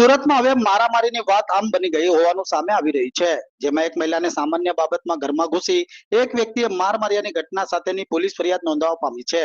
સુરતમાં હવે મારામારીની વાત આમ બની ગઈ હોવાનું સામે આવી રહી છે, જેમાં એક મહિલાને સામાન્ય બાબતમાં ઘરમાં ઘૂસી એક વ્યક્તિએ માર માર્યાની ઘટના સાથેની પોલીસ ફરિયાદ નોંધાવા પામી છે.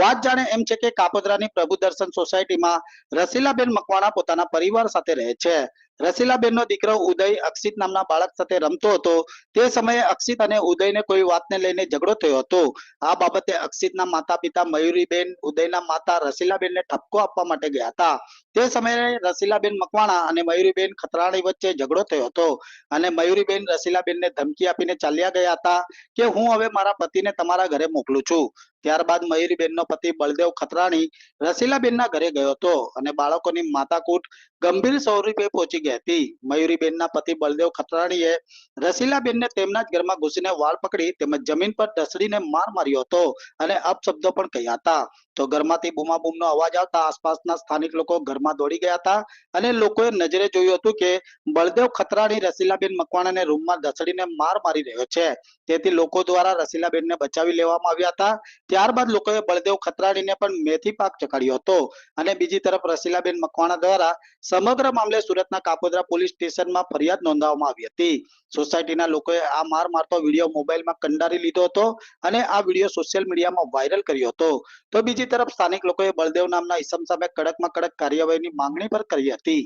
વાત જાણે એમ છે કે કાપોદરાની પ્રભુ દર્શન સોસાયટીમાં રસીલાબેન મકવાણા પોતાના પરિવાર સાથે રહે છે. રસીલાબેનનો દીકરો ઉદય અક્ષિત નામના બાળક સાથે રમતો હતો. તે સમયે અક્ષિત અને ઉદયને કોઈ વાતને લઈને ઝઘડો થયો હતો. આ બાબતે અક્ષિતના માતા પિતા મયુરીબેન, ઉદયના માતા રસીલાબેનને ઠપકો આપવા માટે ગયા હતા. તે સમયે રસીલાબેન મકવાણા અને મયુરીબેન ખતરાણી વચ્ચે ઝઘડો થયો હતો અને મયુરીબેન રસીલાબેનને ધમકી આપીને ચાલ્યા ગયા હતા કે હું હવે મારા પતિને તમારા ઘરે મોકલું છું. ત્યારબાદ મયુરીબેનનો પતિ બળદેવ ખતરાણી રસીલાબેનના ઘરે ગયો હતો અને બાળકોની માતાકૂટ ગંભીર સ્વરૂપે પહોંચી ગઈ હતી. મયુરીબેનના પતિ બળદેવ ખતરાણીએ રસીલાબેનને તેમના જ ઘરમાં ઘૂસીને વાળ પકડી તેમજ જમીન પર ઢસડીને માર માર્યો હતો અને અપશબ્દો પણ કહ્યા હતા. તો ઘરમાંથી બૂમાબૂમનો અવાજ આવતા આસપાસના સ્થાનિક લોકો ઘરમાં દોડી ગયા હતા અને લોકોએ નજરે જોયું હતું કે બળદેવ ખતરાણી રસીલાબેન મકવાણાને રૂમમાં ઢસડીને માર મારી રહ્યો છે. તેથી લોકો દ્વારા રસીલાબેનને બચાવી લેવામાં આવ્યા હતા ત્યારબાદ લોકોએ બળદેવ ખતરાણીને પણ મેથી પાક ચખાડ્યો હતો. અને બીજી તરફ રસીલાબેન મકવાણા દ્વારા સમગ્ર મામલે સુરતના કાપોદ્રા પોલીસ સ્ટેશનમાં ફરિયાદ નોંધાવવામાં આવી હતી. સોસાયટીના લોકોએ આ માર મારતો વીડિયો મોબાઈલમાં કંડારી લીધો હતો અને આ વીડિયો સોશિયલ મીડિયામાં વાયરલ કર્યો હતો. તો બીજી તરફ સ્થાનિક લોકોએ બળદેવ નામના ઈસમ સામે કડકમાં કડક કાર્યવાહીની માંગણી પણ કરી હતી.